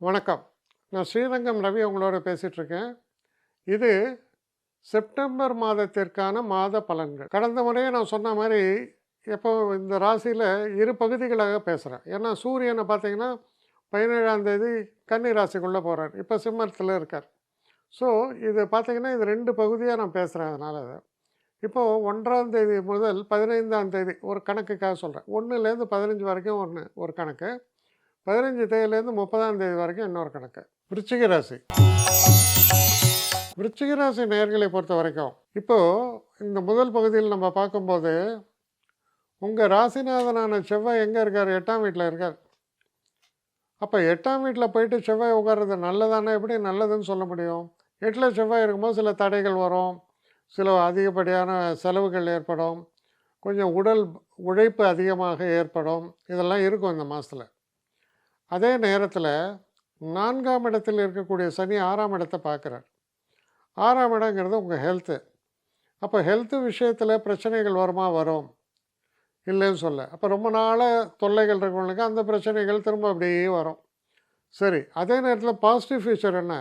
வணக்கம். நான் ஸ்ரீரங்கம் ரவி உங்களோட பேசிகிட்ருக்கேன் இது செப்டம்பர் மாதத்திற்கான மாத பலன்கள். கடந்த முறையே நான் சொன்ன மாதிரி எப்போ இந்த ராசியில் இரு பகுதிகளாக பேசுகிறேன் ஏன்னா சூரியனை பார்த்தீங்கன்னா பதினேழாம் தேதி கன்னி ராசிக்குள்ளே போகிறார் இப்போ சிம்மத்தில் இருக்கார். ஸோ இது பார்த்தீங்கன்னா இது ரெண்டு பகுதியாக நான் பேசுகிறேன் அதனால் இப்போது ஒன்றாம் தேதி முதல் பதினைந்தாம் தேதி ஒரு கணக்குக்காக சொல்கிறேன் ஒன்றுலேருந்து பதினஞ்சு வரைக்கும் ஒன்று ஒரு கணக்கு. பதினஞ்சு தேதியிலேருந்து முப்பதாம் தேதி வரைக்கும் இன்னொரு கணக்கு. விருச்சிக ராசி. விருச்சிக ராசி நேர்களை பொறுத்த வரைக்கும் இப்போது இந்த முதல் பகுதியில் நம்ம பார்க்கும்போது உங்கள் ராசிநாதனான செவ்வாய் எங்கே இருக்கார்? எட்டாம் வீட்டில் இருக்கார். அப்போ எட்டாம் வீட்டில் போயிட்டு செவ்வாய் உட்கார்றது நல்லதானே? எப்படி நல்லதுன்னு சொல்ல முடியும்? எட்டில் செவ்வாய் இருக்கும்போது சில தடைகள் வரும். சில அதிகப்படியான செலவுகள் ஏற்படும். கொஞ்சம் உடல் உழைப்பு அதிகமாக ஏற்படும். இதெல்லாம் இருக்கும் இந்த மாதத்தில் அதே நேரத்தில் நான்காம் இடத்தில் இருக்கக்கூடிய சனி ஆறாம் இடத்தை பார்க்குறார் ஆறாம் இடங்கிறது உங்கள் ஹெல்த்து அப்போ ஹெல்த்து விஷயத்தில் பிரச்சனைகள் வருமா? வரும். இல்லைன்னு சொல்ல. அப்போ ரொம்ப நாளாக தொல்லைகள் இருக்கவங்களுக்கு அந்த பிரச்சனைகள் திரும்ப அப்படியே வரும். சரி அதே நேரத்தில் பாசிட்டிவ் ஃபியூச்சர் என்ன?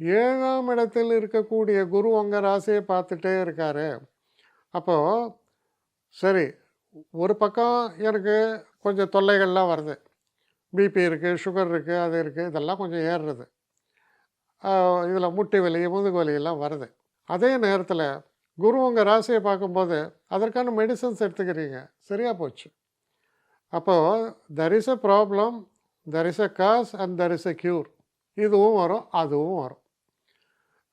ஏழாம் இடத்தில் இருக்கக்கூடிய குரு உங்கள் ராசியை பார்த்துட்டே இருக்காரு. அப்போது சரி ஒரு பக்கம் எனக்கு கொஞ்சம் தொல்லைகள்லாம் வருது. பிபி இருக்குது சுகர் இருக்குது அது இருக்குது இதெல்லாம் கொஞ்சம் ஏறுறது. இதில் முட்டி வலி முதுகு வலியெல்லாம் வருது. அதே நேரத்தில் குரு உங்கள் ராசியை பார்க்கும்போது அதற்கான மெடிசன்ஸ் எடுத்துக்கிறீங்க. சரியாக போச்சு. அப்போது there is a problem there is a cause and there is a cure இதுவும் வரும் அதுவும் வரும்.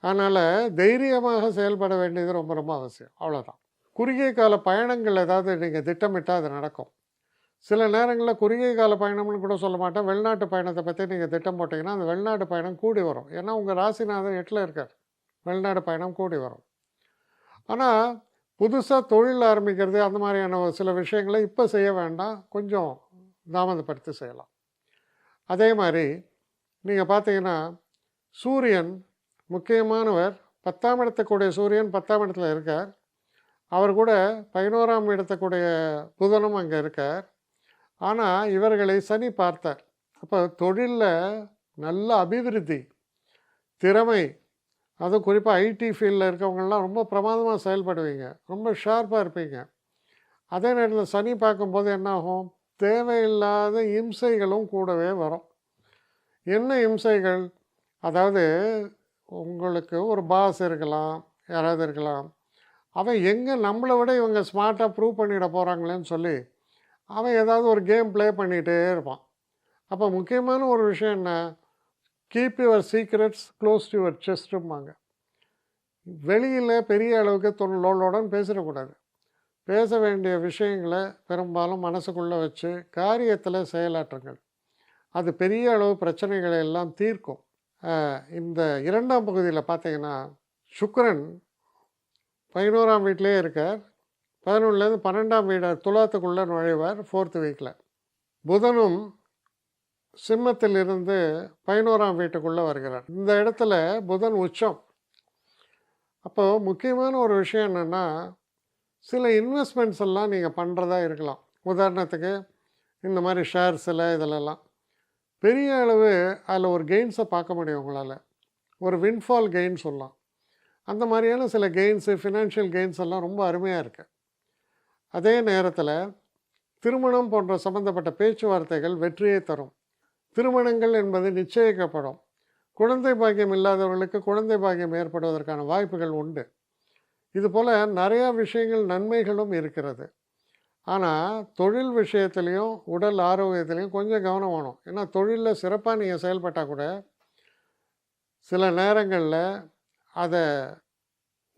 அதனால் தைரியமாக செயல்பட வேண்டியது ரொம்ப ரொம்ப அவசியம். அவ்வளோதான் குறுகிய கால பயணங்கள் ஏதாவது நீங்கள் திட்டமிட்டால் அது நடக்கும். சில நேரங்களில் குறுகிய கால பயணம்னு கூட சொல்ல மாட்டேன். வெளிநாட்டு பயணத்தை பற்றி நீங்கள் திட்டம் போட்டிங்கன்னா அந்த வெளிநாட்டு பயணம் கூடி வரும். ஏன்னா உங்கள் ராசிநாதன் எட்டில் இருக்கார். வெளிநாடு பயணம் கூடி வரும். ஆனால் புதுசாக தொழில் ஆரம்பிக்கிறது அந்த மாதிரியான ஒரு சில விஷயங்களை இப்போ செய்ய வேண்டாம். கொஞ்சம் தாமதப்படுத்தி செய்யலாம். அதே மாதிரி நீங்கள் பார்த்தீங்கன்னா சூரியன் முக்கியமானவர். பத்தாம் இடத்துக்குடைய சூரியன் பத்தாம் இடத்துல இருக்கார். அவர் கூட பதினோராம் இடத்துக்குடைய புதனும் அங்கே இருக்கார். ஆனால் இவர்களை சனி பார்த்தார். அப்போ தொழிலில் நல்ல அபிவிருத்தி திறமை அதுவும் குறிப்பாக ஐடி ஃபீல்டில் இருக்கவங்கெல்லாம் ரொம்ப பிரமாதமாக செயல்படுவீங்க ரொம்ப ஷார்ப்பாக இருப்பீங்க. அதே நேரத்தில் சனி பார்க்கும்போது என்னாகும் தேவையில்லாத இம்சைகளும் கூடவே வரும். என்ன இம்சைகள்? அதாவது உங்களுக்கு ஒரு பாஸ் இருக்கலாம் யாராவது இருக்கலாம் அவன் எங்கே நம்மளை விட இவங்க ஸ்மார்ட்டாக ப்ரூவ் பண்ணிட போகிறாங்களேன்னு சொல்லி அவன் ஏதாவது ஒரு கேம் ப்ளே பண்ணிகிட்டே இருப்பான். அப்போ முக்கியமான ஒரு விஷயம் என்ன? Keep your secrets close to your செஸ்ட்டும்பாங்க வெளியில் பெரிய அளவுக்கு தொழிலோடன் பேசிடக்கூடாது. பேச வேண்டிய விஷயங்களை பெரும்பாலும் மனசுக்குள்ளே வச்சு காரியத்தில் செயலாற்றுங்கள். அது பெரிய அளவு பிரச்சனைகளை எல்லாம் தீர்க்கும். இந்த இரண்டாம் பகுதியில் பார்த்தீங்கன்னா சுக்கரன் பதினோராம் வீட்டிலே இருக்கார். பதினொன்றுலேருந்து பன்னெண்டாம் வீடு துலாத்துக்குள்ளே நுழைவார் ஃபோர்த்து வீக்கில் புதனும் சிம்மத்தில் இருந்து பதினோராம் வீட்டுக்குள்ளே வருகிறார். இந்த இடத்துல புதன் உச்சம். அப்போது முக்கியமான ஒரு விஷயம் என்னென்னா சில இன்வெஸ்ட்மெண்ட்ஸ் எல்லாம் நீங்கள் பண்ணுறதா இருக்கலாம். உதாரணத்துக்கு இந்த மாதிரி ஷேர்ஸில் இதிலெல்லாம் பெரிய அளவு அதில் ஒரு கெயின்ஸை பார்க்க முடியும் உங்களால். ஒரு வின்ஃபால் கெயின் சொல்லலாம். அந்த மாதிரியான சில கெயின்ஸு ஃபினான்ஷியல் கெயின்ஸ் எல்லாம் ரொம்ப அருமையாக இருக்குது அதே நேரத்தில் திருமணம் போன்ற சம்பந்தப்பட்ட பேச்சுவார்த்தைகள் வெற்றியை தரும். திருமணங்கள் என்பது நிச்சயிக்கப்படும். குழந்தை பாக்கியம் இல்லாதவர்களுக்கு குழந்தை பாக்கியம் ஏற்படுவதற்கான வாய்ப்புகள் உண்டு. இதுபோல் நிறையா விஷயங்கள் நன்மைகளும் இருக்கிறது. ஆனால் தொழில் விஷயத்துலேயும் உடல் ஆரோக்கியத்துலேயும் கொஞ்சம் கவனம் வேணும். ஏன்னா தொழிலில் சிறப்பாக நீங்கள் செயல்பட்டால் கூட சில நேரங்களில் அதை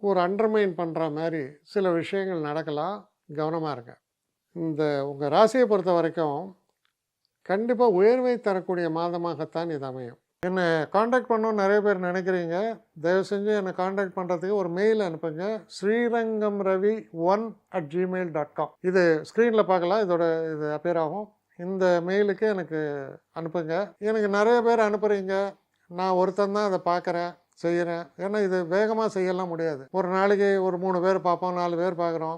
ஒரு அண்டர்மைன் பண்ணுற மாதிரி சில விஷயங்கள் நடக்கலாம். கவனமாக இருங்க. இந்த உங்கள் ராசியை பொறுத்த வரைக்கும் கண்டிப்பாக உயர்வை தரக்கூடிய மாதமாகத்தான் இது அமையும். என்னை காண்டாக்ட் பண்ணணும்னு நிறைய பேர் நினைக்கிறீங்க. தயவு செஞ்சு என்னை காண்டாக்ட் பண்ணுறதுக்கு ஒரு மெயில் அனுப்புங்க. Srirangam Ravi one at Gmail dot com இது ஸ்க்ரீனில் பார்க்கலாம். இதோட இது அப்பியர் ஆகும். இந்த மெயிலுக்கு எனக்கு அனுப்புங்க. எனக்கு நிறைய பேர் அனுப்புகிறீங்க நான் ஒருத்தன் தான் அதை பார்க்குறேன் செய்கிறேன் ஏன்னா இது வேகமாக செய்யலாம் முடியாது. ஒரு நாளைக்கு ஒரு மூணு பேர் பார்ப்போம் நாலு பேர் பார்க்குறோம்.